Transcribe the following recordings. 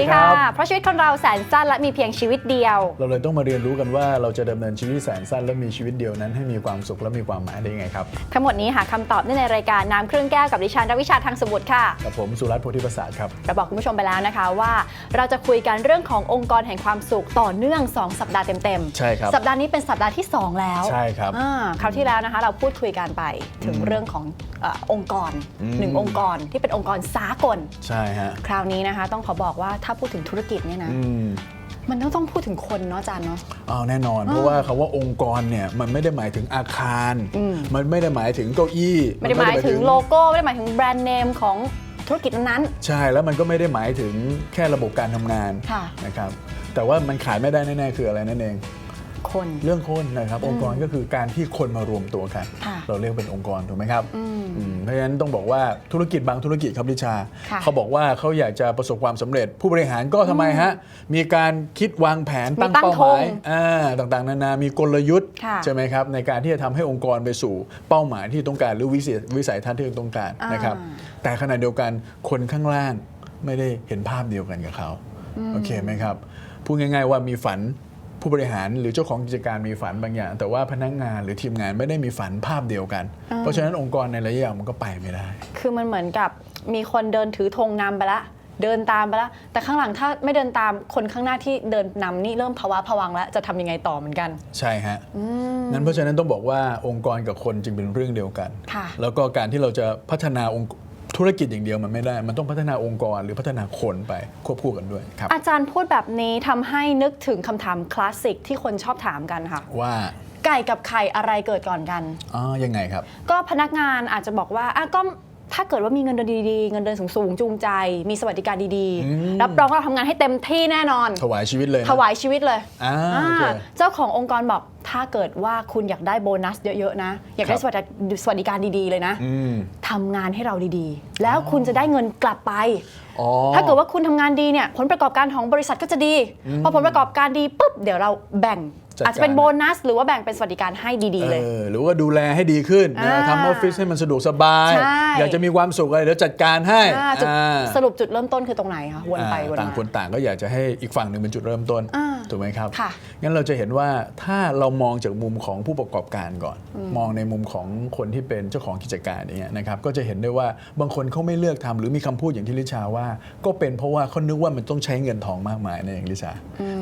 สวัสดีสวัสดีครัค่ะบเพราะชีวิตคนเราแสนสั้นและมีเพียงชีวิตเดียว เราเลยต้องมาเรียนรู้กันว่าเราจะดำเนินชีวิตที่แสนสั้นและมีชีวิตเดียวนั้นให้มีความสุขและมีความหมายได้ยังไงครับ ทั้งหมดนี้หาคำตอบได้ในรายการน้ำเครื่องแก้วกับดิฉันรวิชาทางสมุทรค่ะ กับผมสุรัตน์โพธิประสาทครับเราบอกคุณผู้ชมไปแล้วนะคะว่า เราจะคุยกันเรื่องขององค์กรแห่งความสุขต่อเนื่อง 2 สัปดาห์เต็มๆ ใช่ครับ สัปดาห์นี้เป็นสัปดาห์ที่ 2 แล้ว ใช่ครับอ่าคราวที่แล้วนะคะ เราพูดคุยกันไปถึงเรื่องของเออองค์กรอืมหนึ่งองค์กรที่เป็นองค์กรสากล ใช่ฮะ คราวนี้นะคะต้องขอบอกว่าถ้าพูดถึงธุรกิจเนี่ยนะอืมมันต้องต้องพูดถึงคนเนาะอาจารย์เนาะ อ้าวแน่นอน เพราะว่าคำว่าองค์กรเนี่ยมันไม่ได้หมายถึงอาคาร อืม มันไม่ได้หมายถึงเก้าอี้ไม่ได้หมายถึงโลโก้ ไม่ได้หมายถึงแบรนด์เนมของธุรกิจนั้น ใช่แล้วมันก็ไม่ได้หมายถึงแค่ระบบการทำงานค่ะ นะครับแต่ว่ามันขายไม่ได้แน่ๆคืออะไรนั่นเองๆ คน เรื่องคนนะครับองค์กรก็คือการที่คนมารวมตัวกัน ค่ะเราเรียกเป็นองค์กรถูกไหมครับอืมอืมเพราะฉะนั้นต้องบอกว่าธุรกิจบางธุรกิจครับลิชา ค่ะ เขาบอกว่าเขาอยากจะประสบความสำเร็จ ผู้บริหารก็ทำไมฮะ มีการคิดวางแผนมีตั้งตั้งเป้าหมายธงอ่าต่างๆ นานามีกลยุทธ์ค่ะใช่ไหมครับในการที่จะทำให้องค์กรไปสู่เป้าหมายที่ต้องการหรือวิสัยวิสัยทัศน์ที่ต้องการอ่าน นะครับ แต่ขณะเดียวกันคนข้างล่างไม่ได้เห็นภาพเดียวกันกับเขาโอเคไหมครับพูดง่ายๆว่ามีฝัน ผู้บริหารหรือเจ้าของกิจการมีฝันบางอย่าง แต่ว่าพนักงานหรือทีมงานไม่ได้มีฝันภาพเดียวกัน เพราะฉะนั้นองค์กรในระยะยาวมันก็ไปไม่ได้ คือมันเหมือนกับมีคนเดินถือธงนำไปละเดินตามไปละแต่ข้างหลังถ้าไม่เดินตามคนข้างหน้าที่เดินนำนี่เริ่มภาวะผวังแล้วจะทำยังไงต่อเหมือนกัน ใช่ฮะนั้นเพราะฉะนั้นต้องบอกว่าองค์กรกับคนจึงเป็นเรื่องเดียวกันค่ะแล้วก็การที่เราจะพัฒนาองค์ ธุรกิจอย่างเดียวมันไม่ได้ มันต้องพัฒนาองค์กรหรือพัฒนาคนไปควบคู่กันด้วยครับ อาจารย์พูดแบบนี้ทำให้นึกถึงคำถามคลาสสิกที่คนชอบถามกันค่ะ ว่าไก่กับไข่อะไรเกิดก่อนกัน อ๋อยังไงครับ ก็พนักงานอาจจะบอกว่าอะก็ ถ้าเกิดว่ามีเงินเดือนดีๆ เงินเดือนสูงๆจูงใจ มีสวัสดิการดีอืมๆรับรองว่าเราทำงานให้เต็มที่แน่นอน ถวายชีวิตเลยนะถวายชีวิตเลยอ่าอ่าโอเค เจ้าขององค์กรบอกถ้าเกิดว่าคุณอยากได้โบนัสเยอะๆนะ อยากได้ครับ สวัสดิสวัสดิการดีๆเลยนะอืมทำงานให้เราดีๆ แล้วคุณจะได้เงินกลับไป อ๋อ ถ้าเกิดว่าคุณทำงานดีเนี่ยผลประกอบการของบริษัทก็จะดี พอผลประกอบการดีปุ๊บเดี๋ยวเราแบ่งจัดการ อาจจะเป็นโบนัส หรือว่าแบ่งเป็นสวัสดิการให้ดีๆเลยเออหรือว่าดูแลให้ดีขึ้นนะอ่าทำออฟฟิศให้มันสะดวกสบายใช่อยากจะมีความสุขอะไรเดี๋ยวจัดการให้อ่าจุดอ่าสรุปจุดเริ่มต้นคือตรงไหนคะวนไปอ่าวนต่างมาคนต่างก็อยากจะให้อีกฝั่งหนึ่งเป็นจุดเริ่มต้นอ่าถูกไหมครับค่ะงั้นเราจะเห็นว่าถ้าเรามองจากมุมของผู้ประกอบการก่อน มองในมุมของคนที่เป็นเจ้าของกิจการอย่างเงี้ยนะครับก็จะเห็นได้ว่าบางคนเขาไม่เลือกทำหรือมีคำพูดอย่างที่ลิชาว่า ก็เป็นเพราะว่าเขานึกว่ามันต้องใช้เงินทองมากมายนั่นเองลิชา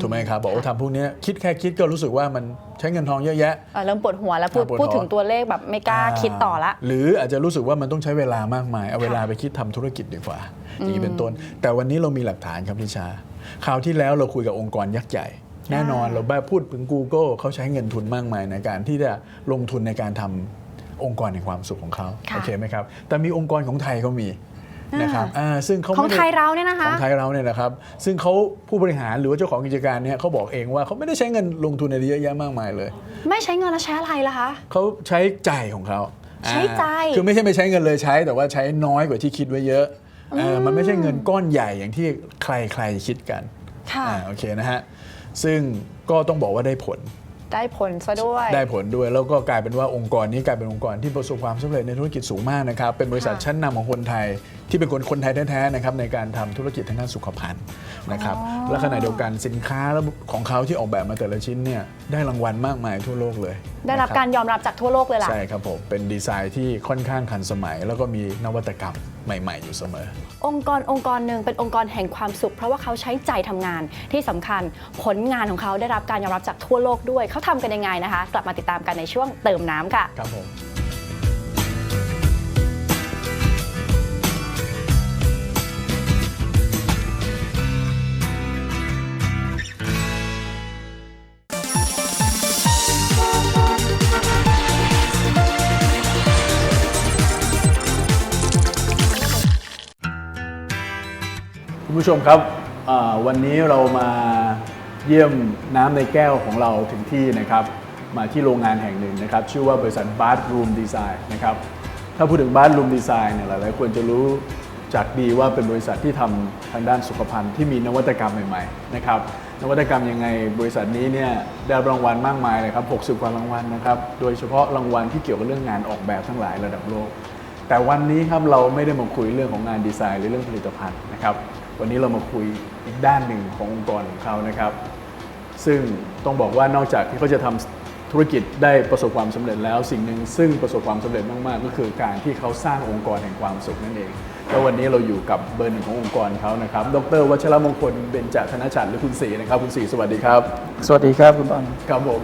ถูกไหมครับบอกว่าทำพวกเนี้ยคิดแค่คิดก็รู้สึกว่ามันใช้เงินทองเยอะแยะ เอ่อเริ่มปวดหัวแล้วพูดอ่าปวดหัว พูดถึงตัวเลขแบบไม่กล้าคิดต่อละ หรืออาจจะรู้สึกว่ามันต้องใช้เวลามากมาย เอาเวลาไปคิดทำธุรกิจดีกว่า อย่างนี้เป็นต้น แต่วันนี้เรามีหลักฐานครับนิชาคราวที่แล้วเราคุยกับองค์กรยักษ์ใหญ่ แน่นอนเราแบบพูดถึง Google เขาใช้เงินทุนมากมายในการที่จะลงทุนในการทำองค์กรแห่งความสุขของเขาค่ะ โอเคไหมครับแต่มีองค์กรของไทยเขามี นะครับอ่าซึ่งเขาของไม่ด้ไทยเราเนี่ยนะคะของไทยเราเนี่ยนะครับ ซึ่งเขาผู้บริหารหรือว่าเจ้าของกิจการเนี่ยเขาบอกเองว่าเขาไม่ได้ใช้เงินลงทุนอะไรเยอะแยะมากมายเลย ไม่ใช้เงินแล้วใช้อะไรล่ะคะเขาใช้จ่ายของเขาใช้จ่ายอ่คือไม่ใช่ไม่ใช้เงินเลยใช้ แต่ว่าใช้น้อยกว่าที่คิดไว้เยอะเออมันไม่ใช่เงินก้อนใหญ่อย่างที่ใครใครคิดกันค่ะอ่าโอเคนะฮะซึ่งก็ต้องบอกว่าได้ผล ได้ผลซะด้วย ได้ผลด้วยแล้วก็กลายเป็นว่าองค์กรนี้กลายเป็นองค์กรที่ประสบความสำเร็จในธุรกิจสูงมากนะครับ เป็นบริษัทค่ะชั้นนำของคนไทยที่เป็นคนคนไทยแท้ๆนะครับในการทำธุรกิจทางด้านสุขภัณฑ์นะครับอ๋อและขณะเดียวกันสินค้าของเขาที่ออกแบบมาแต่ละชิ้นเนี่ยได้รางวัลมากมายทั่วโลกเลย ได้รับนะคการยอมรับจากทั่วโลกเลยล่ะใช่ครับผมเป็นดีไซน์ที่ค่อนข้างทันสมัย แล้วก็มีนวัตกรรมใหม่ ๆ อยู่เสมอ องค์กรองค์กรหนึ่งเป็นองค์กรแห่งความสุข เพราะว่าเขาใช้ใจทำงานที่สำคัญผลงานของเขาได้รับการยอมรับจากทั่วโลกด้วยเขาทำกันยังไงนะคะ กลับมาติดตามกันในช่วงเติมน้ำค่ะ ครับผมคุณผู้ชมครับวันนี้เรามา เยี่ยมน้ำในแก้วของเราถึงที่นะครับ มาที่โรงงานแห่งหนึ่งนะครับ ชื่อว่าบริษัท Bathroom Design นะครับ ถ้าพูดถึง Bathroom Design เนี่ยหลายๆคนจะรู้จักดีว่าเป็นบริษัทที่ทำทางด้านสุขภัณฑ์ที่มีนวัตกรรมใหม่ๆนะครับนวัตกรรมยังไงบริษัทนี้เนี่ยได้รับรางวัลมากมายเลยครับ 60 กว่ารางวัลนะครับ โดยเฉพาะรางวัลที่เกี่ยวกับเรื่องงานออกแบบทั้งหลายระดับโลก แต่วันนี้ครับเราไม่ได้มาคุยเรื่องของงานดีไซน์หรือเรื่องผลิตภัณฑ์นะครับ วันนี้เรามาคุยอีกด้านหนึ่งขององค์กรของเขานะครับ ซึ่งต้องบอกว่านอกจากที่เขาจะทำธุรกิจได้ประสบความสำเร็จแล้ว สิ่งหนึ่งซึ่งประสบความสำเร็จมากๆ ก็คือการที่เขาสร้างองค์กรแห่งความสุขนั่นเอง แล้ววันนี้เราอยู่กับเบอร์หนึ่งขององค์กรเขานะครับ ดรวัชรมงคลเบญจธนชัดหรือคุณศรีนะครับ คุณศรีสวัสดีครับ สวัสดีครับคุณบอลครับผม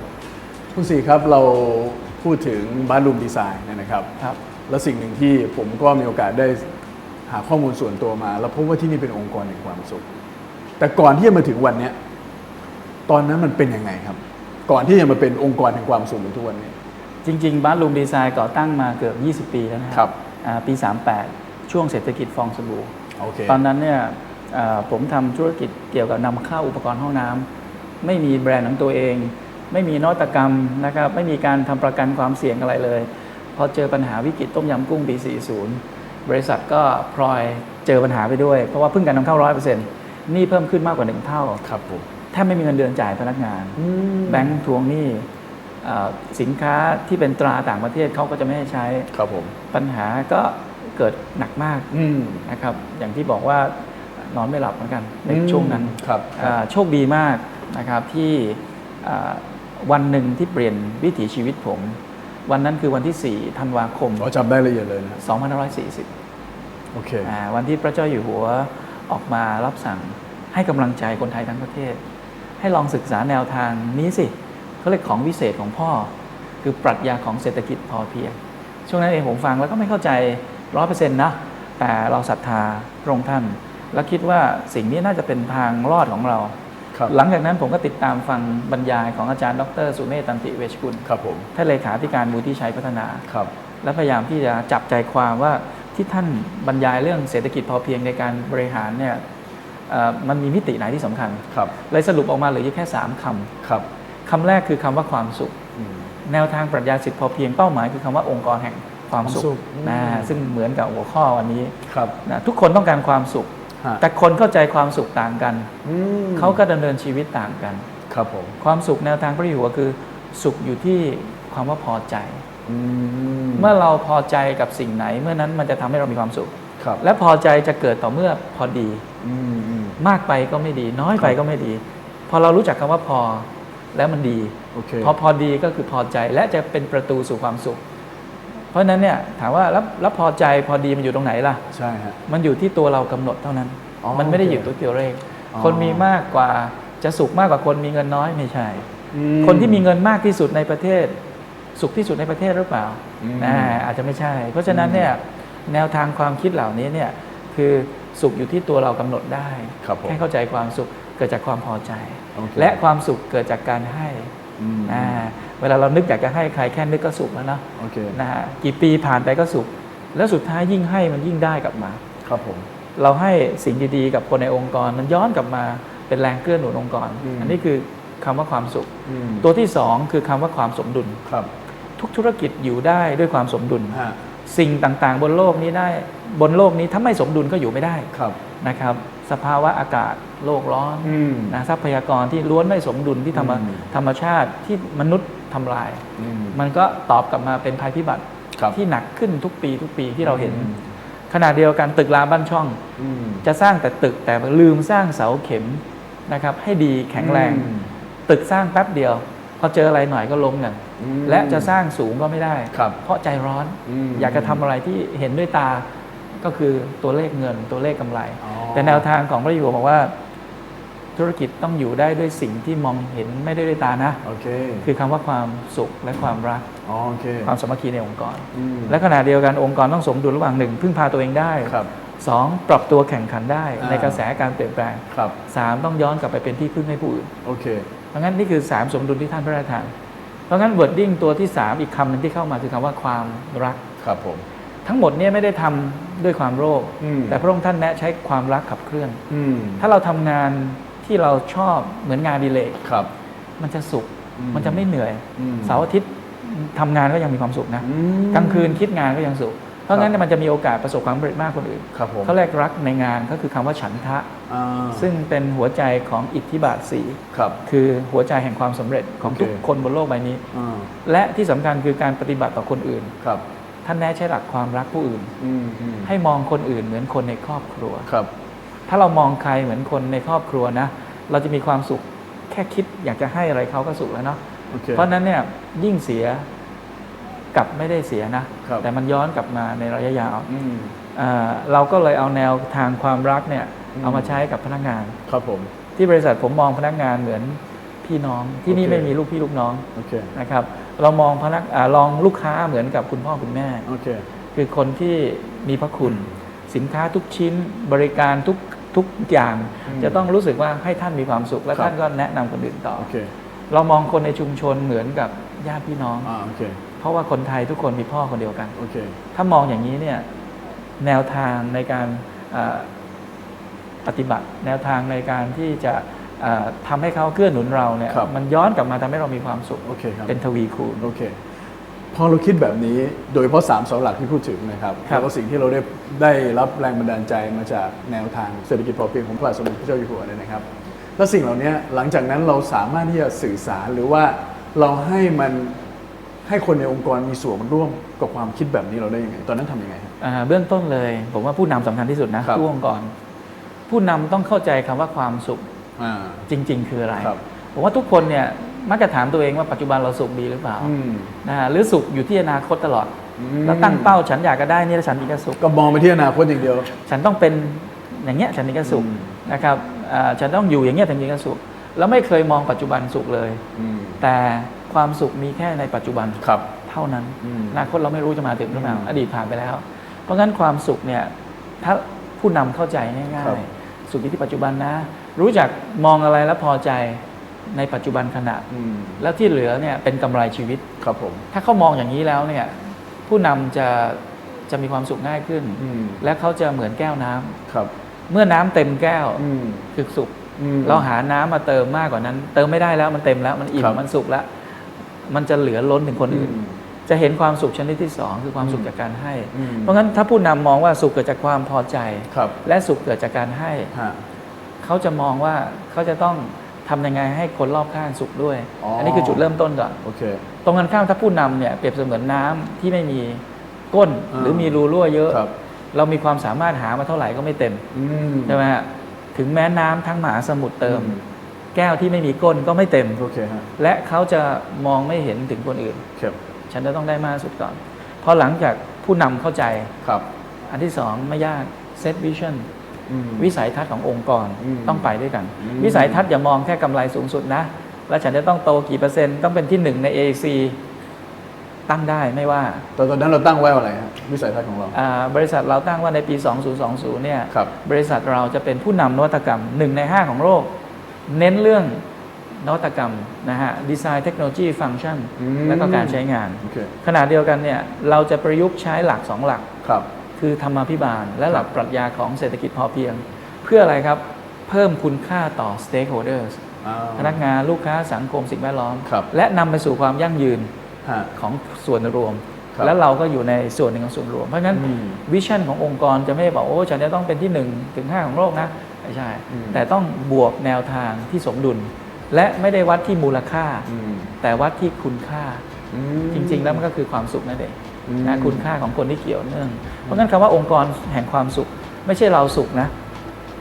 คุณศรีครับเราพูดถึงบ้านรูมดีไซน์นะครับครับ และสิ่งหนึ่งที่ผมก็มีโอกาสได้หาข้อมูลส่วนตัวมา แล้วพบว่าที่นี่เป็นองค์กรแห่งความสุข แต่ก่อนที่จะมาถึงวันเนี้ย ตอนนั้นมันเป็นยังไงครับ ก่อนที่จะมาเป็นองค์กรแห่งความสุขเหมือนทุกวันนี้ จริง ๆ บ้านลุมดีไซน์ก่อตั้งมาเกือบ 20 ปีแล้วนะคครัรับอ่าปี 38 ช่วงเศรษฐกิจฟองสบู่โอเคตอนนั้นเนี่ยเอ่อผมทำธุรกิจเกี่ยวกับนำเข้าอุปกรณ์ห้องน้ำไม่มีแบรนด์ของตัวเอง ไม่มีนวัตกรรมนะครับไม่มีการทำประกันความเสี่ยงอะไรเลยพอเจอปัญหาวิกฤตต้มยำกุ้งปี 40 บริษัทก็พลอยเจอปัญหาไปด้วย เพราะว่าเพิ่งการนำเข้า 100%นี่เพิ่มขึ้นมากกว่า 1 เท่าครับผม แทบไม่มีเงินเดือนจ่ายพนักงาน แบงค์ทวงหนี้เอ่อสินค้าที่เป็นตราต่างประเทศเขาก็จะไม่ให้ใช้ครับผมปัญหาก็เกิดหนักมากอืมนะครับ อย่างที่บอกว่านอนไม่หลับเหมือนกันในอืมช่วงนั้นครับอ่าโชคดีมากนะครับที่อ่าวันหนึ่งที่เปลี่ยนวิถีชีวิตผม วันนั้นคือวันที่ 4 ธันวาคมอ๋อจำได้ละเอียดเลยนะ2540 โอเคอ่าวันที่พระเจ้าอยู่หัวออกมารับสั่งให้กำลังใจคนไทยทั้งประเทศ ให้ลองศึกษาแนวทางนี้สิเขาเรียกของวิเศษของพ่อ คือปรัชญาของเศรษฐกิจพอเพียง ช่วงนั้นเองผมฟังแล้วก็ไม่เข้าใจร้อยเปอร์เซ็นต์นะ แต่เราศรัทธาพระองค์ท่าน แล้วคิดว่าสิ่งนี้น่าจะเป็นทางรอดของเราครับหลังจากนั้นผมก็ติดตามฟังบรรยายของอาจารย์ ดร สุเมธตันติเวชกุลครับผมท่านเลขาธิการมูลที่ชัยพัฒนาครับและพยายามที่จะจับใจความว่าที่ท่านบรรยายเรื่องเศรษฐกิจพอเพียงในการบริหารเนี่ยเอ่อ มันมีมิติไหนที่สำคัญครับเลยสรุปออกมาเหลืออยู่แค่ 3คำครับคำแรกคือคำว่าความสุขอืมแนวทางปรัชญาสิทธิพอเพียงเป้าหมายคือคำว่าองค์กรแห่งความสุความสุขขอืมนะซึ่งเหมือนกับหัวข้อวันนี้ครับนะทุกคนต้องการความสุขฮะแต่คนเข้าใจความสุขต่างกันอืมเขาก็ดำเนินชีวิตต่างกันครับผมความสุขแนวทางพระอยู่หัวคือ สุขอยู่ที่ความว่าพอใจอืมเมื่อเราพอใจกับสิ่งไหน เมื่อนั้นมันจะทำให้เรามีความสุข ครับและพอใจจะเกิดต่อเมื่อพอดี อืมอืมมากไปก็ไม่ดี น้อยไปก็ไม่ดี พอเรารู้จักคำว่าพอแล้วมันดี โอเคพอพอดีก็คือพอใจและจะเป็นประตูสู่ความสุข เพราะฉะนั้นเนี่ยถามว่าแล้วแล้วพอใจพอดีมันอยู่ตรงไหนล่ะ ใช่ฮะ มันอยู่ที่ตัวเรากำหนดเท่านั้น อ๋อมันไม่ได้โอเคอยู่ตัวเกี่ยวเลขอ๋อ คนมีมากกว่าจะสุขมากกว่าคนมีเงินน้อยไม่ใช่ อืคนที่มีเงินมากที่สุดในประเทศ สุขที่สุดในประเทศหรือเปล่าอืมอ่าอาจจะไม่ใช่ เพราะฉะนั้นเนี่ย แนวทางความคิดเหล่านี้เนี่ยคือสุขอยู่ที่ตัวเรากำหนดได้ครับผมให้เข้าใจความสุขเกิดจากความพอใจโอเคและความสุขเกิดจากการให้อืมอ่าเวลาเรานึกอยากจะให้ใครแค่นึกก็สุขแล้วเนาะโอเคนะฮะกี่ปีผ่านไปก็สุข แล้วสุดท้ายยิ่งให้มันยิ่งได้กลับมา ครับผม เราให้สิ่งดีๆ กับคนในองค์กร มันย้อนกลับมาเป็นแรงเกื้อหนุนองค์กรอืมอันนี้คือคำว่าความสุขอืมตัวที่สองคือคำว่าความสมดุลครับ ทุกธุรกิจอยู่ได้ด้วยความสมดุลฮะ สิ่งต่างๆ บนโลกนี้ได้บนโลกนี้ถ้าไม่สมดุลก็อยู่ไม่ได้ครับนะครับสภาวะอากาศโลกร้อนอืม นะทรัพยากรที่ล้วนไม่สมดุลที่ธรรมอืม ธรรมชาติที่มนุษย์ทำลาย อืม มันก็ตอบกลับมาเป็นภัยพิบัติครับ ที่หนักขึ้นทุกปีทุกปีที่เราเห็นอืมขณะเดียวกันตึกรามบ้านช่อง อืม จะสร้างแต่ตึกแต่ลืมสร้างเสาเข็มนะครับให้ดีแข็งแรง อืม ตึกสร้างแป๊บเดียว พอเจออะไรหน่อยก็ล้มกันอืม และจะสร้างสูงก็ไม่ได้ครับเพราะใจร้อนอืมอยากจะทำอะไรที่เห็นด้วยตาก็คือตัวเลขเงินตัวเลขกำไรอ๋อแต่แนวทางของพระอยู่บอกว่า ธุรกิจต้องอยู่ได้ด้วยสิ่งที่มองเห็นไม่ได้ด้วยตานะโอเคคือคำว่าความสุขและความรักอ๋อโอเคความสามัคคีในองค์กรอืมและขณะเดียวกันองค์กรต้องสมดุลระหว่างหนึ่งพึ่งพาตัวเองได้ครับสองปรับตัวแข่งขันได้อ่าในกระแสการเปลี่ยนแปลงครับสามต้องย้อนกลับไปเป็นที่พึ่งให้ผู้อื่นโอเคเพราะงั้นนี่คือสามสมดุลที่ท่านพระราชทาน เพราะงั้นเวิร์ดดิ้งตัวที่สามอีกคำหนึ่งที่เข้ามาคือคำว่าความรัก ครับผม ทั้งหมดเนี่ยไม่ได้ทำด้วยความโลภอืม แต่พระองค์ท่านแนะใช้ความรักขับเคลื่อน อืมถ้าเราทำงานที่เราชอบเหมือนงานอดีเลก ครับ มันจะสุข อืมมันจะไม่เหนื่อย อืม เสาร์อาทิตย์ทำงานก็ยังมีความสุขนะ อืม กลางคืนคิดงานก็ยังสุข เพราะงั้นครับเนยมันจะมีโอกาสประสบความสำเร็จมากกว่าคนอื่นครับผมเขาแรกรักในงานก็คือคำว่าฉันทะอ่าซึ่งเป็นหัวใจของอิทธิบาทสีครับคือหัวใจแห่งความสำเร็จของโอเคทุกคนบนโลกใบนี้อ่าและที่สำคัญคือการปฏิบัติต่อคนอื่นครับท่านแนะใช้หลักความรักผู้อื่นอืมอืมให้มองคนอื่นเหมือนคนในครอบครัวครับ ถ้าเรามองใครเหมือนคนในครอบครัวนะ เราจะมีความสุขแค่คิดอยากจะให้อะไรเขาก็สุขแล้วเนาะโอเคเพราะฉะนั้นเนี่ยยิ่งเสีย กลับไม่ได้เสียนะ ครับ แต่มันย้อนกลับมาในระยะยาวอืม เอ่อเราก็เลยเอาแนวทางความรักเนี่ยอืม เอามาใช้กับพนักงาน ครับผม ที่บริษัทผมมองพนักงานเหมือนพี่น้องที่นี่โอเค ไม่มีลูกพี่ลูกน้องโอเค นะครับ เรามองพนักอาลองลูกค้าเหมือนกับคุณพ่อคุณแม่ โอเค คือคนที่มีพระคุณ สินค้าทุกชิ้นบริการทุกทุกอย่าง อืมจะต้องรู้สึกว่าให้ท่านมีความสุข และครับ ท่านก็แนะนำคนอื่นต่อ โอเค เรามองคนในชุมชนเหมือนกับญาติพี่น้อง อ่า โอเคเพ ราะว่าคนไทยทุกคนมีพ่อคนเดียวกัน โอเค ถ้ามองอย่างนี้เนี่ยแนวทางในการเอ่อปฏิบัติ แนวทางในการที่จะเอ่อทำให้เขาเกื้อหนุนเราเนี่ยครับมันย้อนกลับมาทำให้เรามีความสุขโอเคครับเป็นทวีคูณโอเคพอเราคิดแบบนี้โดยเฉพาะสามเสาหลักที่พูดถึงนะครับครับแล้วก็สิ่งที่เราได้ได้รับแรงบันดาลใจมาจากแนวทางเศรษฐกิจพอเพียงของพระบาทสมเด็จพระเจ้าอยู่หัวเนี่ยนะครับ แล้วสิ่งเหล่านี้หลังจากนั้นเราสามารถที่จะสื่อสารหรือว่าเราให้มัน ให้คนในองค์กรมีส่วนร่วมกับความคิดแบบนี้เราได้ยังไง ตอนนั้นทำยังไงครับอ่าเบื้องต้นเลย ผมว่าผู้นำสำคัญที่สุดนะครับทุกองค์กรผู้นำต้องเข้าใจคำว่าความสุขอ่าจริง ๆ คืออะไรครับผมว่าทุกคนเนี่ยมักจะถามตัวเองว่าปัจจุบันเราสุขดีหรือเปล่าอืมนะฮะหรือสุขอยู่ที่อนาคตตลอดอืมแล้วตั้งเป้าฉันอยากจะได้นี่แล้วฉันถึงจะสุขก็มองไปที่อนาคตอย่างเดียว ฉันต้องเป็นอย่างเงี้ยฉันถึงจะสุขอืมนะครับอ่าฉันต้องอยู่อย่างเงี้ยถึงจะสุข แล้วไม่เคยมองปัจจุบันสุขเลยอืมแต่ ความสุขมีแค่ในปัจจุบันครับ เท่านั้นอืมอนาคตเราไม่รู้จะมาถึงหรือเปล่าอืมอดีตผ่านไปแล้ว เพราะงั้นความสุขเนี่ยถ้าผู้นำเข้าใจง่าครัยบๆสุขอยู่ที่ปัจจุบันนะ รู้จักมองอะไรแล้วพอใจในปัจจุบันขณะ อืมแล้วที่เหลือเนี่ยเป็นกำไรชีวิต ครับผมถ้าเขามองอย่างนี้แล้วเนี่ยผู้นำจะจะมีความสุขง่ายขึ้น อืมและเขาจะเหมือนแก้วน้ำครับเมื่อน้ำเต็มแก้วอืมคือสุข อืม เราหาน้ำมาเติมมากกว่านั้น เติมไม่ได้แล้วมันเต็มแล้วมันอิ่มครับ มันสุขแล้ว มันจะเหลือล้นถึงคนอื่นอืมจะเห็นความสุขชนิดที่สองคือความสุขอืมจากการให้อืมเพราะงั้นถ้าผู้นำมองว่าสุขเกิดจากความพอใจครับและสุขเกิดจากการให้ฮะเขาจะมองว่าเขาจะต้องทำยังไงให้คนรอบข้างสุขด้วยอ๋ออันนี้คือจุดเริ่มต้นก่อนโอเคตรงกันข้ามถ้าผู้นำเนี่ยเปรียบเสมือนน้ำที่ไม่มีก้นอ่าหรือมีรูรั่วเยอะครับเรามีความสามารถหามาเท่าไหร่ก็ไม่เต็มอืมใช่ไหมฮะถึงแม้น้ำทั้งมหาสมุทรเติมอืม แก้วที่ไม่มีก้นก็ไม่เต็ม โอเคฮะและเขาจะมองไม่เห็นถึงคนอื่น ครับฉันจะต้องได้มากที่สุดก่อนพอหลังจากผู้นำเข้าใจ ครับ อันที่สองไม่ยากเซตวิชั่นอืม วิสัยทัศน์ขององค์กรอืมต้องไปด้วยกัน อืม วิสัยทัศน์อย่ามองแค่กำไรสูงสุดนะ แล้วฉันจะต้องโตกี่เปอร์เซ็นต์ต้องเป็นที่หนึ่งใน AAC ตั้งได้ไม่ว่าตอนตอนนั้นเราตั้งไว้อะไรฮะวิสัยทัศน์ของเรา อ่าบริษัทเราตั้งว่าในปี 2020 เนี่ยครับ บริษัทเราจะเป็นผู้นำนวัตกรรมหนึ่งใน 5 ของโลก เน้นเรื่องนวัตกรรมนะฮะดีไซน์เทคโนโลยีฟังก์ชันอืมและก็การใช้งานโอเคขณะเดียวกันเนี่ยเราจะประยุกต์ใช้หลัก 2 หลักครับคือธรรมาภิบาล และหลักปรัชญาของเศรษฐกิจพอเพียง เพื่ออะไรครับ เพิ่มคุณค่าต่อ stakeholders อ่าพนักงานลูกค้าสังคมสิ่งแวดล้อมครับและนำไปสู่ความยั่งยืนฮะของส่วนรวมครับแล้วเราก็อยู่ในส่วนหนึ่งของส่วนรวม เพราะฉะนั้นอืมวิชั่นขององค์กรจะไม่ได้บอกโอ้ฉันจะต้องเป็นที่1ถึง5ของโลกนะ ไม่ใช่ อืม แต่ต้องบวกแนวทางที่สมดุล และไม่ได้วัดที่มูลค่า อืมแต่วัดที่คุณค่า อืม จริง ๆ แล้วมันก็คือความสุขนั่นเองอืมนะคุณค่าของคนที่เกี่ยวเนื่อง เพราะงั้นคำว่าองค์กรแห่งความสุข ไม่ใช่เราสุขนะ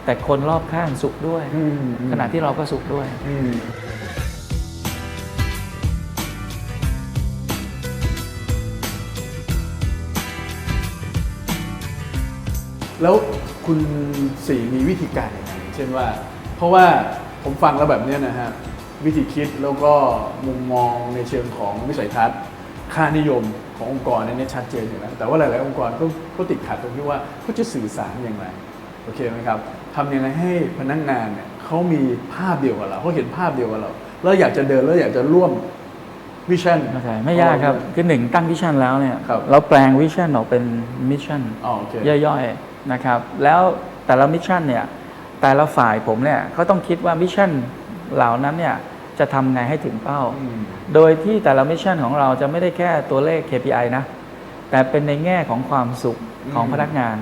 แต่คนรอบข้างสุขด้วย อืม ขณะที่เราก็สุขด้วย อืมแล้ว คุณสีมีวิธีการยังไงเช่นว่า เพราะว่าผมฟังแล้วแบบเนี้ยนะฮะวิธีคิดแล้วก็มุมมองในเชิงของวิสัยทัศน์ ค่านิยมขององค์กรเนี่ยชัดเจนอยู่แล้วแต่ว่าหลาย ๆ องค์กรก็ก็ติดขัดตรงที่ว่าเขาจะสื่อสารอย่างไรโอเคไหมครับทำยังไงให้พนักงานเนี่ยเขามีภาพเดียวกับเราเขาเห็นภาพเดียวกับเรา แล้วอยากจะเดินแล้วอยากจะร่วมวิชั่นไม่ใช่ไม่ยากครับ คือหนึ่งตั้งวิชั่นแล้วเนี่ยครับ เราแปลงวิชั่นออกเป็นมิชชั่นอ๋อโอเค ย่อยๆ นะครับ แล้วแต่ละมิชชั่นเนี่ยแต่ละฝ่ายผมเนี่ยเขาต้องคิดว่ามิชชั่นเหล่านั้นเนี่ยจะทำไงให้ถึงเป้าอืมโดยที่แต่ละมิชชั่นของเราจะไม่ได้แค่ตัวเลข KPI นะ แต่เป็นในแง่ของความสุขของอืมพนักงาน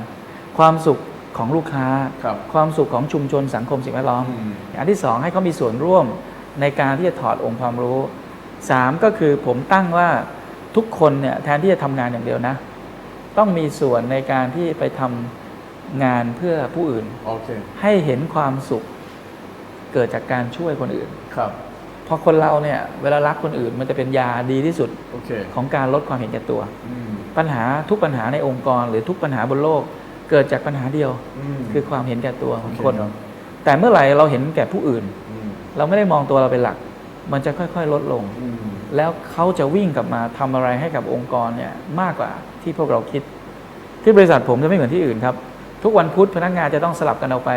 ความสุขของลูกค้าครับความสุขของชุมชนสังคมสิ่งแวดล้อมอืมอันที่สองให้เขามีส่วนร่วมในการที่จะถอดองค์ความรู้สามก็คือผมตั้งว่าทุกคนเนี่ยแทนที่จะทำงานอย่างเดียวนะ ต้องมีส่วนในการที่ไปทำ งานเพื่อผู้อื่น โอเคให้เห็นความสุข เกิดจากการช่วยคนอื่น ครับเพราะคนเราเนี่ยเวลารักคนอื่นมันจะเป็นยาดีที่สุดโอเคของการลดความเห็นแก่ตัว อืมปัญหาทุกปัญหาในองค์กรหรือทุกปัญหาบนโลก เกิดจากปัญหาเดียว อืม คือความเห็นแก่ตัวของโอเคคนครับ แต่เมื่อไหร่เราเห็นแก่ผู้อื่น อืมเราไม่ได้มองตัวเราเป็นหลัก มันจะค่อยๆ ลดลง อืมแล้วเขาจะวิ่งกลับมาทำอะไรให้กับองค์กรเนี่ยมากกว่าที่พวกเราคิด ที่บริษัทผมจะไม่เหมือนที่อื่นครับ ทุกวันพุธพนักงานจะต้องสลับกันเอาไป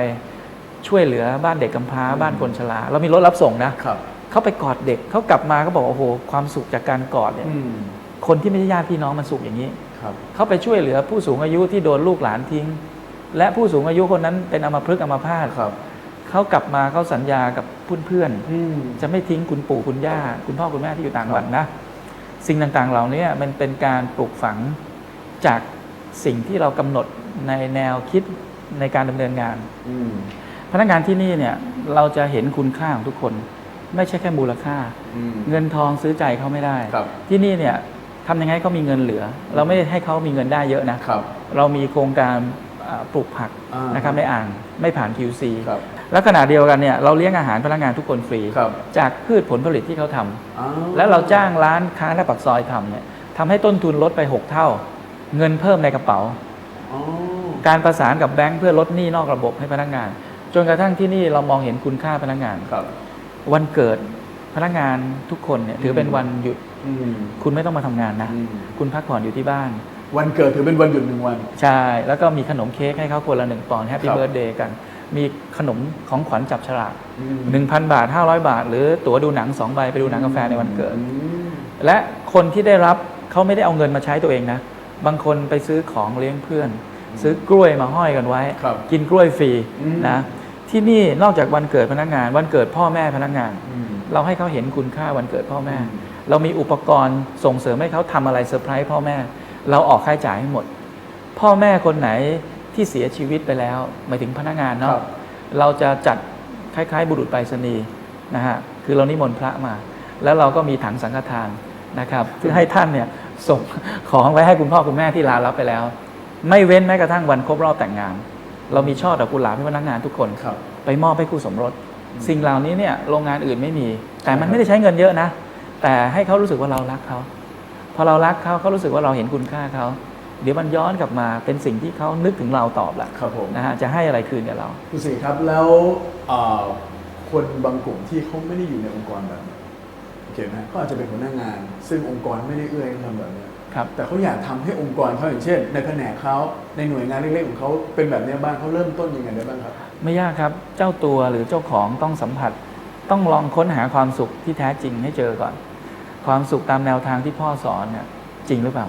ช่วยเหลือบ้านเด็กกำพร้าบ้านคนชราเรามีรถรับส่งนะครับเขาไปกอดเด็กเขากลับมาเขาบอกว่าโอ้โหความสุขจากการกอดเนี่ยอืมคนที่ไม่ใช่ญาติพี่น้องมันสุขอย่างนี้ครับเขาไปช่วยเหลือผู้สูงอายุที่โดนลูกหลานทิ้ง และผู้สูงอายุคนนั้นเป็นอัมพฤกษ์อัมพาตครับเขากลับมาเขาสัญญากับเพื่อนๆอืมจะไม่ทิ้งคุณปู่คุณย่าคุณพ่อคุณแม่ที่อยู่ต่างจังหวัดนะสิ่งต่างๆเหล่านี้มันเป็นการปลูกฝังจากสิ่งที่เรากำหนด ในแนวคิดในการดำเนินงาน อืม พนักงานที่นี่เนี่ยเราจะเห็นคุณค่าของทุกคน ไม่ใช่แค่มูลค่า อืม เงินทองซื้อใจเขาไม่ได้ ครับ ที่นี่เนี่ยทำยังไงให้เขามีเงินเหลือ เราไม่ได้ให้เขามีเงินได้เยอะนะ ครับ เรามีโครงการอ่าปลูกผักอ่านนะครับในอ่างไม่ผ่าน QC ครับแล้วขณะเดียวกันเนี่ยเราเลี้ยงอาหารพนักงานทุกคนฟรี ครับ จากพืชผลผลิตที่เขาทำอ้าวแล้วเราจ้างร้านค้าหน้าปากซอยทำเนี่ยทำให้ต้นทุนลดไป 6 เท่า เงินเพิ่มในกระเป๋า อ๋อ การประสานกับแบงค์เพื่อลดหนี้นอกระบบให้พนักงาน จนกระทั่งที่นี่เรามองเห็นคุณค่าพนักงาน ครับ วันเกิดพนักงานทุกคนเนี่ยถือเป็นวันหยุดอืม คุณไม่ต้องมาทำงานนะ อืม คุณพักผ่อนอยู่ที่บ้าน วันเกิดถือเป็นวันหยุดหนึ่งวัน ใช่ แล้วก็มีขนมเค้กให้เขาคนละหนึ่งปอนด์แฮปปี้ครับ เบิร์ดเดย์กัน มีขนมของขวัญจับฉลากอืม1,000 บาท 500 บาท หรือตั๋วดูหนัง2ใบไปดูหนังกาแฟในวันเกิด อืม และคนที่ได้รับเขาไม่ได้เอาเงินมาใช้ตัวเองนะ บางคนไปซื้อของเลี้ยงเพื่อน ซื้อกล้วยมาห้อยกันไว้ ครับกินกล้วยฟรีอืม นะที่นี่นอกจากวันเกิดพนักงาน วันเกิดพ่อแม่พนักงาน อืม เราให้เขาเห็นคุณค่าวันเกิดพ่อแม่ อืม เรามีอุปกรณ์ส่งเสริมให้เขาทำอะไรเซอร์ไพรส์พ่อแม่ เราออกค่าใช้จ่ายให้หมด พ่อแม่คนไหนที่เสียชีวิตไปแล้วหมายถึงพนักงานคเนาะรับเราจะจัดคล้าย ๆ บุรุษไปรษณีย์นะฮะ คือเรานิมนต์พระมา แล้วเราก็มีถังสังฆทานนะครับเพื่อให้ท่านเนี่ยส่งของไว้ให้คุณพ่อคุณแม่ที่ลารับไปแล้ว ไม่เว้นแม้กระทั่งวันครบรอบแต่งงาน เรามีช่อดอกกุหลาบให้พนักงานทุกคนครับ ไปมอบให้คู่สมรส สิ่งเหล่านี้เนี่ยโรงงานอื่นไม่มี แต่มันใช่ครับไม่ได้ใช้เงินเยอะนะ แต่ให้เขารู้สึกว่าเรารักเขาพอเรารักเขาเขารู้สึกว่าเราเห็นคุณค่าเขาเดี๋ยวมันย้อนกลับมาเป็นสิ่งที่เขานึกถึงเราตอบแหละครับผมนะฮะจะให้อะไรคืนกับเราคุณสิงห์ครับแล้วเอ่อคนบางกลุ่มที่เขาไม่ได้อยู่ในองค์กรแบบนี้โอเคไหมก็อาจจะเป็นหัวหน้างาน ซึ่งองค์กรไม่ได้เอื้อให้ทำแบบเนี้ย ครับแต่เขาอยากทำให้องค์กรเขาอย่างเช่น ในแผนกเขาในหน่วยงานเล็กๆของเขาเป็นแบบเนี้ยบ้างเขาเริ่มต้นยังไงได้บ้างครับ ไม่ยากครับเจ้าตัวหรือเจ้าของต้องสัมผัส ต้องลองค้นหาความสุขที่แท้จริงให้เจอก่อน ความสุขตามแนวทางที่พ่อสอนเนี่ยจริงหรือเปล่า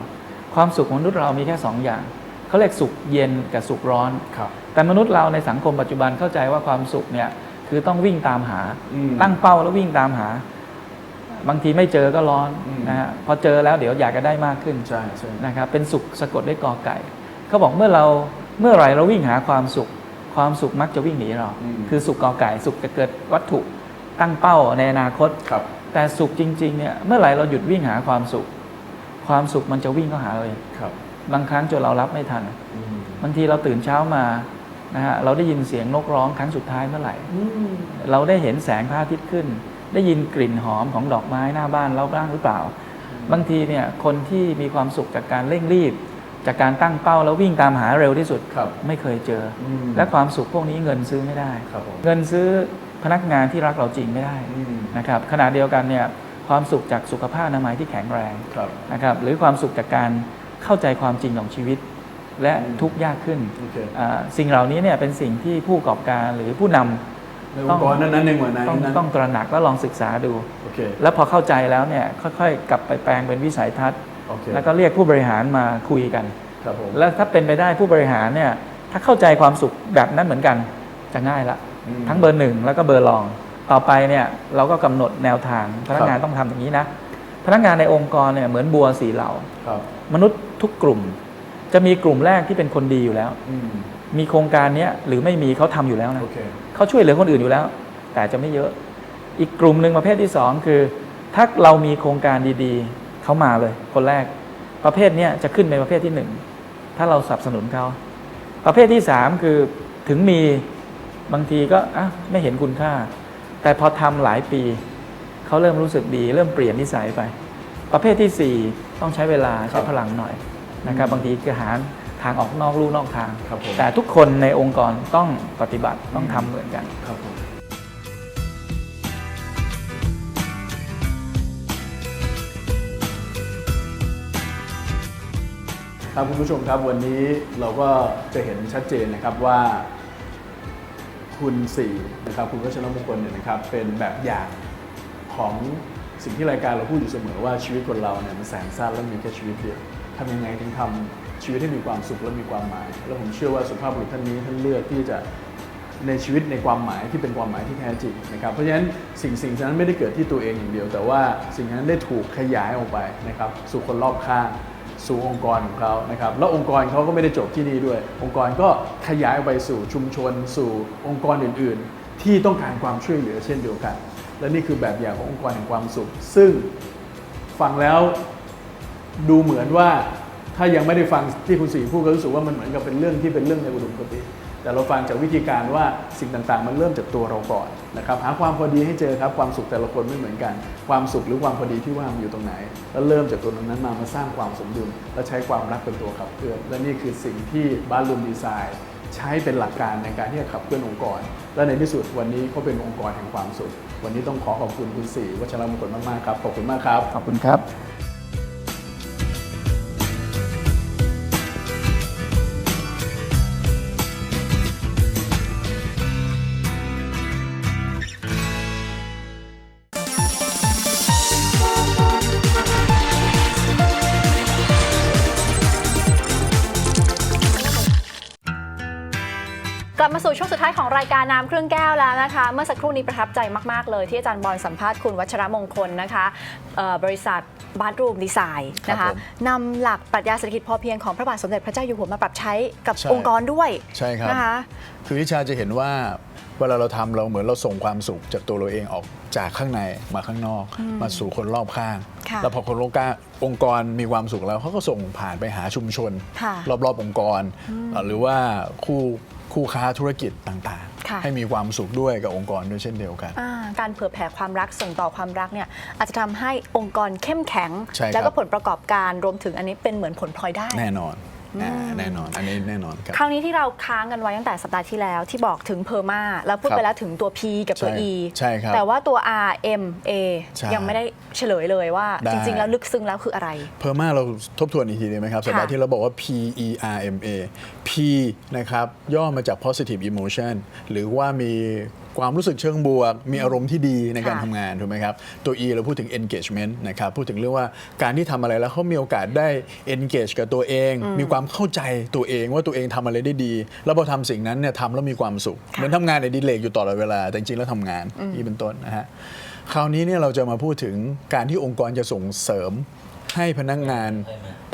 ความสุขของมนุษย์เรามีแค่สองอย่างเขาเรียกสุขเย็นกับสุขร้อนครับแต่มนุษย์เราในสังคมปัจจุบันเข้าใจว่าความสุขเนี่ยคือต้องวิ่งตามหาอืมตั้งเป้าแล้ววิ่งตามหา บางทีไม่เจอก็ร้อนอืมนะฮะพอเจอแล้วเดี๋ยวอยากจะได้มากขึ้นใช่ใช่นะครับเป็นสุขสะกดด้วยกอไก่เขาบอกเมื่อเราเมื่อไหร่เราวิ่งหาความสุข ความสุขมักจะวิ่งหนีเรา คือสุขกอไก่สุขจะเกิดวัตถุตั้งเป้าในอนาคตครับ แต่สุขจริงๆเนี่ยเมื่อไหร่เราหยุดวิ่งหาความสุข ความสุขมันจะวิ่งเข้าหาเราเองครับ บางครั้งจนเรารับไม่ทันอืมบางทีเราตื่นเช้ามานะฮะเราได้ยินเสียงนกร้องครั้งสุดท้ายเมื่อไหร่อืมเราได้เห็นแสงพระอาทิตย์ขึ้น ได้ยินกลิ่นหอมของดอกไม้หน้าบ้านเราบ้างหรือเปล่า บางทีเนี่ยคนที่มีความสุขจากการเร่งรีบ จากการตั้งเป้าแล้ววิ่งตามหาเร็วที่สุดครับไม่เคยเจอออืมและความสุขพวกนี้เงินซื้อไม่ได้ ครับผมเงินซื้อพนักงานที่รักเราจริงไม่ได้อืมนะครับขณะเดียวกันเนี่ยความสุขจากสุขภาพอนามัยที่แข็งแรง ครับ นะครับหรือความสุขจากการเข้าใจความจริงของชีวิต และทุกข์ยากขึ้นโอเค อ่าสิ่งเหล่านี้เนี่ยเป็นสิ่งที่ผู้ประกอบการหรือผู้นำ ในองค์กรนั้นๆในหน่วยงานต้องนั้นต้องตระหนักและลองศึกษาดูโอเคแล้วพอเข้าใจแล้วเนี่ยค่อยๆ กลับไปแปลงเป็นวิสัยทัศน์โอเคแล้วก็เรียกผู้บริหารมาคุยกันครับผมแล้วถ้าเป็นไปได้ผู้บริหารเนี่ยถ้าเข้าใจความสุขแบบนั้นเหมือนกันจะง่ายละอืมทั้งเบอร์หนึ่งแล้วก็เบอร์รอง ต่อไปเนี่ยเราก็กำหนดแนวทางพนักงานครับต้องทำอย่างนี้นะพนักงานในองค์กรเนี่ยเหมือนบัวสีเหล่าครับมนุษย์ทุกกลุ่ม จะมีกลุ่มแรกที่เป็นคนดีอยู่แล้วอื มมีโครงการเนี้ยหรือไม่มีเขาทำอยู่แล้วนะโอเคเขาช่วยเหลือคนอื่นอยู่แล้ว แต่จะไม่เยอะ อีกกลุ่มหนึ่งประเภทที่สองคือ ถ้าเรามีโครงการดีๆ เขามาเลย คนแรก ประเภทเนี้ยจะขึ้นเป็นประเภทที่หนึ่งถ้าเราสนับสนุนเขาประเภทที่ 3 คือถึงมีบางทีก็อะไม่เห็นคุณค่า แต่พอทำหลายปีเขาเริ่มรู้สึกดี เริ่มเปลี่ยนนิสัยไป ประเภททีสี่4 ต้องใช้เวลาครัใช้บพลังหน่อยนะครับบางทีคือหาทางออกนอกลู่นอกทาง ครับผม แต่ทุกคนในองค์กรต้องปฏิบัติต้องทำเหมือนกัน ครับผมครับคุณผู้ชมครับวันนี้เราก็จะเห็นชัดเจนนะครับว่า คุณสี่นะครับคุณวัชรมงคลเนี่ยนะครับเป็นแบบอย่างของสิ่งที่รายการเราพูดอยู่เสมอว่าชีวิตคนเราเนี่ยมันแสนสั้นและมีแค่ชีวิตเดียวทำยังไงถึงทำ ชีวิตให้มีความสุขและมีความหมาย แล้วผมเชื่อว่าสุภาพบุรุษท่านนี้ท่านเลือกที่จะในชีวิตในความหมายที่เป็นความหมายที่แท้จริงนะครับ เพราะฉะนั้นสิ่งสิ่งนั้นไม่ได้เกิดที่ตัวเองอย่างเดียว แต่ว่าสิ่งนั้นได้ถูกขยายออกไปนะครับสู่คนรอบข้างสู่องค์กรของเขานะครับ แล้วองค์กรเขาก็ไม่ได้จบที่นี่ด้วย องค์กรก็ขยายออกไปสู่ชุมชน สู่องค์กรอื่น ๆ ที่ต้องการความช่วยเหลือเช่นเดียวกัน และนี่คือแบบอย่างขององค์กรแห่งความสุข ซึ่งฟังแล้วดูเหมือนว่า ถ้ายังไม่ได้ฟังที่คุณศรีพูดก็รู้สึกว่ามันเหมือนกับเป็นเรื่องที่เป็นเรื่องในอุดมคติ แต่เราฟังจากวิธีการว่าสิ่งต่างๆ มันเริ่มจากตัวเราก่อนนะครับหาความพอดีให้เจอครับความสุขแต่ละคนไม่เหมือนกัน ความสุขหรือความพอดีที่ว่ามันอยู่ตรงไหน แล้วเริ่มจากตัวนั้นมามาสร้างความสมดุลและใช้ความรักเป็นตัวขับเคลื่อนและนี่คือสิ่งที่บ้านรูมดีไซน์ใช้เป็นหลักการในการที่จะขับเคลื่อนองค์กร และในที่สุดวันนี้เขาเป็นองค์กรแห่งความสุข วันนี้ต้องขอขอบคุณคุณศรีวัชรมงคลมากๆครับขอบคุณมากครับขอบคุณครับ กลับมาสู่ช่วงสุดท้ายของรายการน้ำครึ่งแก้วแล้วนะคะ เมื่อสักครู่นี้ประทับใจมาก ๆ เลยที่อาจารย์บอลสัมภาษณ์คุณวัชรมงคลนะคะเอ่อบริษัทบาร์รูมดีไซน์นะครัคะบผมนำหลักปรัชญาเศรษฐกิจพอเพียงของพระบาทสมเด็จพระเจ้าอยู่หัวมาปรับใช้กับใช่องค์กรด้วยใช่ครับนะคะคือวิชาจะเห็นว่าเวลาเราทำเราเหมือนเราส่งความสุขจากตัวเราเองออกจากข้างในมาข้างนอก มาสู่คนรอบข้างค่ะแล้วพอคนรอบข้างองค์กรมีความสุขแล้วเขาก็ส่งผ่านไปหาชุมชนค่ะรอบๆองค์กรเอ่อหรือว่าคู่ คู่ค้าธุรกิจต่างค่ะๆให้มีความสุขด้วยกับองค์กรด้วยเช่นเดียวกัน อ่าการเผื่อแผ่ความรักส่งต่อความรักเนี่ยอาจจะทำให้องค์กรเข้มแข็ง ใช่ครับ แล้วก็ผลประกอบการรวมถึงอันนี้เป็นเหมือนผลพลอยได้ แน่นอน อ่าแน่นอนอันนี้แน่นอนครับ คราวนี้ที่เราค้างกันไว้ตั้งแต่สัปดาห์ที่แล้วที่บอกถึงเพอร์มาแล้วพูดครับไปแล้วถึงตัว P กับตัว ใช่ E ใช่ครับแต่ว่าตัว R M A ใช่ยังไม่ได้เฉลยเลยว่า ได้ จริง ๆ แล้วลึกซึ้งแล้วคืออะไร เพอร์มาเราทบทวนอีกทีได้ไหมครับสัปดาห์ที่เราบอกว่า P E R M A P นะครับย่อมาจาก positive emotion หรือว่ามี ความรู้สึกเชิงบวก มีอารมณ์ที่ดีในการค่ะทำงานถูกไหมครับ ตัว E เราพูดถึง engagement นะครับ พูดถึงเรื่องว่าการที่ทำอะไรแล้วเขามีโอกาสได้ engage กับตัวเอง มีความเข้าใจตัวเองว่าตัวเองทำอะไรได้ดี แล้วพอทำสิ่งนั้นเนี่ยทำแล้วมีความสุข เหมือนทำงานในดิเลกอยู่ตลอดเวลา แต่จริงๆแล้วทำงานนี่เป็นต้นนะฮะ คราวนี้เนี่ยเราจะมาพูดถึงการที่องค์กรจะส่งเสริม ให้พนักงาน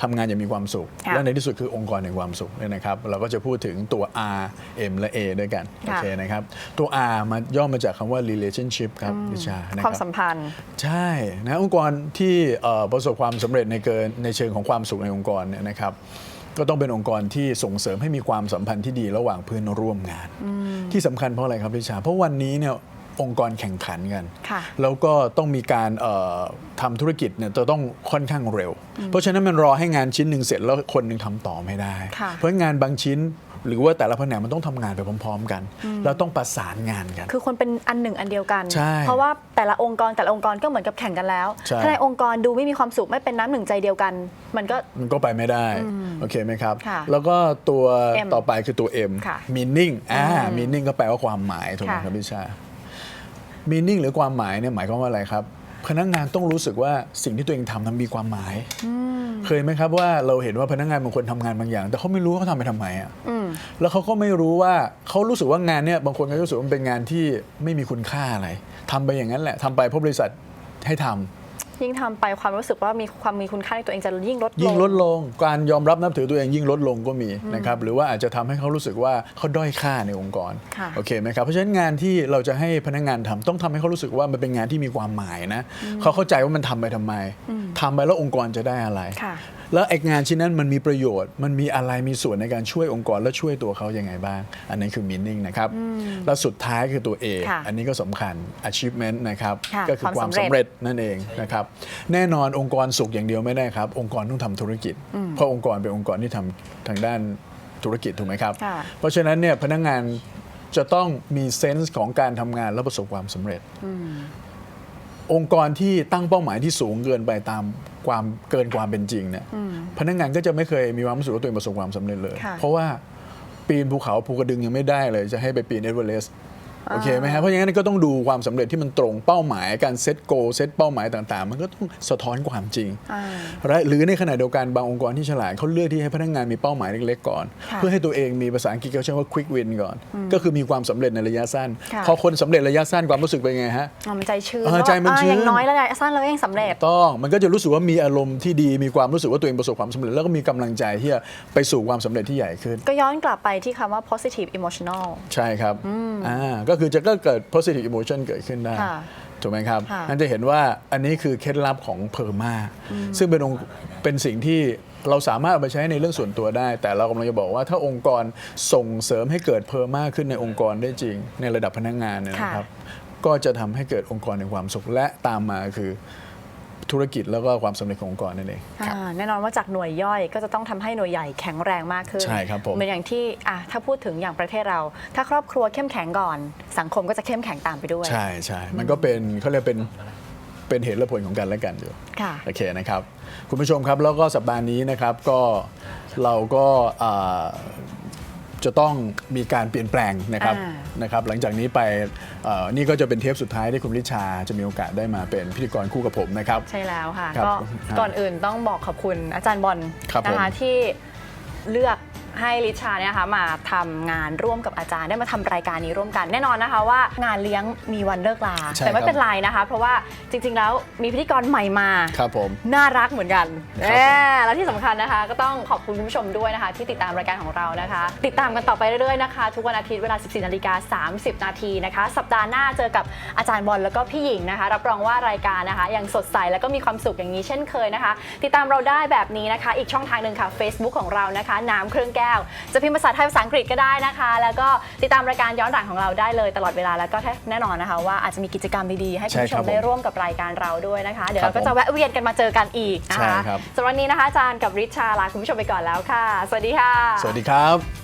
ทำงานอย่างมีความสุขค่ะและในที่สุดคือองค์กรแห่งความสุขเนี่ยนะครับ เราก็จะพูดถึงตัว R M และ A ด้วยกันโอค่ะเคนะครับตัว R มาย่อมาจากคำว่า relationship ครับวิชานะความครับสัมพันธ์ ใช่นะองค์กรที่เอ่อประสบความสำเร็จในเกินในเชิงของความสุขในองค์กรเนี่ยนะครับก็ต้องเป็นองค์กรที่ส่งเสริมให้มีความสัมพันธ์ที่ดีระหว่างเพื่อนร่วมงาน ที่สำคัญเพราะอะไรครับพิชา เพราะวันนี้เนี่ย องค์กรแข่งขันกันค่ะแล้วก็ต้องมีการเอ่อทำธุรกิจเนี่ยจะต้องค่อนข้างเร็ว เพราะฉะนั้นมันรอให้งานชิ้นหนึ่งเสร็จแล้วคนหนึ่งทำต่อไม่ได้ค่ะเพราะงานบางชิ้นหรือว่าแต่ละแผนกมันต้องทำงานไปพร้อม ๆ กันแล้วต้องประสานงานกัน คือคนเป็นอันหนึ่งอันเดียวกันใช่เพราะว่าแต่ละองค์กรแต่ละองค์กรก็เหมือนกับแข่งกันแล้วใช่ถ้าในองค์กรดูไม่มีความสุขไม่เป็นน้ำหนึ่งใจเดียวกัน มันก็มันก็ไปไม่ได้โอเคไหมครับค่ะแล้วก็ตัว M ต่อไปคือตัว M ค่ะ meaning อ่า meaning ก็แปลว่าความหมายถูกไหมค่ะครับพี่ชา meaning หรือความหมายเนี่ยหมายความว่าอะไรครับ พนักงานต้องรู้สึกว่าสิ่งที่ตัวเองทำนั้นมีความหมาย เคยไหมครับว่าเราเห็นว่าพนักงานบางคนทำงานบางอย่าง แต่เขาไม่รู้ว่าเขาทำไปทำไมอะอืมแล้วเขาก็ไม่รู้ว่าเขารู้สึกว่างานเนี่ยบางคนก็รู้สึกว่ามันเป็นงานที่ไม่มีคุณค่าอะไรทำไปอย่างนั้นแหละทำไปเพราะบริษัทให้ทำ ยิ่งทำไปความรู้สึกว่ามีความมีคุณค่าในตัวเองจะยิ่งลดลงยิ่งลดลงการยอมรับนับถือตัวเองยิ่งลดลงก็มีนะครับหรือว่าอาจจะทำให้เขารู้สึกว่าเขาด้อยค่าในองค์กรค่ะโอเคไหมครับเพราะฉะนั้นงานที่เราจะให้พนักงานทำต้องทำให้เขารู้สึกว่ามันเป็นงานที่มีความหมายนะเขาเข้าใจว่ามันทำไปทำไมทำไปแล้วองค์กรจะได้อะไร ค่ะ แล้วไอ้งานชิ้นนั้นมันมีประโยชน์ มันมีอะไรมีส่วนในการช่วยองค์กรและช่วยตัวเขายังไงบ้าง อันนั้นคือ meaning นะครับ แล้วสุดท้ายคือตัว A ค่ะอันนี้ก็สำคัญ achievement นะครับค่ะก็คือความความสำสำเร็เร็จจนั่นเองนะครับ แน่นอนองค์กรสุขอย่างเดียวไม่ได้ครับ องค์กรต้องทำธุรกิจ เพราะองค์กรเป็นองค์กรที่ทำทางด้านธุรกิจถูกไหมครับค่ะเพราะฉะนั้นเนี่ยพนักงานจะต้องมีเซนส์ของการทำงานและประสบความสำเร็จ องค์กรที่ตั้งเป้าหมายที่สูงเกินไปตาม ความเกินความเป็นจริงเนี่ยพนักงานก็จะไม่เคยมีความรู้สึกว่าตัวเองประสบความสำเร็จเลยค่ะเพราะว่าปีนภูเขาภูกระดึงยังไม่ได้เลยจะให้ไปปีนเอเวอเรสต์ โอเคไหมฮะเพราะอย่างนั้นก็ต้องดูความสำเร็จที่มันตรงเป้าหมายการเซตโกเซตเป้าหมายต่างๆ มันก็ต้องสะท้อนความจริงอ่าและหรือในขณะเดียวกันบางองค์กรที่ฉลาดเขาเลือกที่ให้พนักงานมีเป้าหมายเล็กๆก่อนค่ะเพื่อให้ตัวเองมีภาษาอังกฤษเขาใช้ว่า quick win ก่อน ก็คือมีความสำเร็จในระยะสั้นค่ะพอคนสำเร็จระยะสั้นความรู้สึกเป็นไงฮะอ๋อมันใจชื้นเออว่าใจมันชื้นอ่าอย่างน้อยแล้วไงสั้นเราเองสำเร็จต้องมันก็จะรู้สึกว่ามีอารมณ์ที่ดีมีความรู้สึกว่าตัวเองประสบความสำเร็จแล้วก็มีกำลังใจที่จะไปสู่ความสำเร็จที่ใหญ่ขึ้น ก็ย้อนกลับไปที่คำว่า positive emotional ใช่ครับอ่าก็คือจะก็เกิด positive emotion เกิดขึ้นได้ค่ะถูกไหมครับค่ะนั่นจะเห็นว่าอันนี้คือเคล็ดลับของเพอร์มาซึ่งเป็นองค์เป็นสิ่งที่เราสามารถเอาไปใช้ในเรื่องส่วนตัวได้ แต่เรากำลังจะบอกว่าถ้าองค์กรส่งเสริมให้เกิดเพอร์มาขึ้นในองค์กรได้จริง ในระดับพนักงานเนี่ยนะครับ ก็จะทำให้เกิดองค์กรในความสุขและตามมาคือ ธุรกิจแล้วก็ความสำเร็จขององค์กรนั่นเองครับอ่าแน่นอนว่าจากหน่วยย่อยก็จะต้องทำให้หน่วยใหญ่แข็งแรงมากขึ้นใช่ครับผม เหมือนอย่างที่อะถ้าพูดถึงอย่างประเทศเรา ถ้าครอบครัวเข้มแข็งก่อน สังคมก็จะเข้มแข็งตามไปด้วย ใช่ใช่ มันก็เป็นเขาเรียกเป็นเป็นเหตุและผลของกันและกันอยู่ ค่ะ โอเคนะครับ คุณผู้ชมครับแล้วก็สัปดาห์นี้นะครับก็เราก็อ่า จะต้องมีการเปลี่ยนแปลงนะครับอ่านะครับหลังจากนี้ไปเอ่อนี่ก็จะเป็นเทปสุดท้ายที่คุณริชาจะมีโอกาสได้มาเป็นพิธีกรคู่กับผมนะครับ ใช่แล้วค่ะครับก็ครับก่อนอื่นต้องบอกขอบคุณอาจารย์บอลครับผมนะคะที่เลือก ให้ลิชาเนี่ยนะคะมาทำงานร่วมกับอาจารย์ได้มาทำรายการนี้ร่วมกันแน่นอนนะคะ ว่างานเลี้ยงมีวันเลิกลาใช่แต่ไม่ครับเป็นไรนะคะ เพราะว่าจริง ๆ แล้วมีพิธีกรใหม่มาครับผมน่ารักเหมือนกันครับผมแหมแล้วที่สำคัญนะคะ ก็ต้องขอบคุณคุณผู้ชมด้วยนะคะ ที่ติดตามรายการของเรานะคะ ติดตามกันต่อไปเรื่อยๆนะคะ ทุกวันอาทิตย์เวลา 14นาฬิกา30 นาทีนะคะ สัปดาห์หน้าเจอกับอาจารย์บอลแล้วก็พี่หญิงนะคะ รับรองว่ารายการนะคะยังสดใสแล้วก็มีความสุขอย่างนี้เช่นเคยนะคะ ติดตามเราได้แบบนี้นะคะ อีกช่องทางหนึ่งค่ะ Facebook ของเรานะคะ น้ำเครื่องแก้ว จะพิมพ์ภาษาไทยภาษาอังกฤษก็ได้นะคะ แล้วก็ติดตามรายการย้อนหลังของเราได้เลยตลอดเวลา แล้วก็แน่นอนนะคะว่าอาจจะมีกิจกรรมดีๆให้คุณผู้ชใช่ครัมบได้ผมร่วมกับรายการเราด้วยนะคะ เดี๋ยวครัเราบก็ผมจะแวะเวียนกันมาเจอกันอีกนะใช่คะครับสำหรับวันนี้นะคะอาจารย์กับริชาลาคุณผู้ชมไปก่อนแล้วค่ะ สวัสดีค่ะ สวัสดีครับ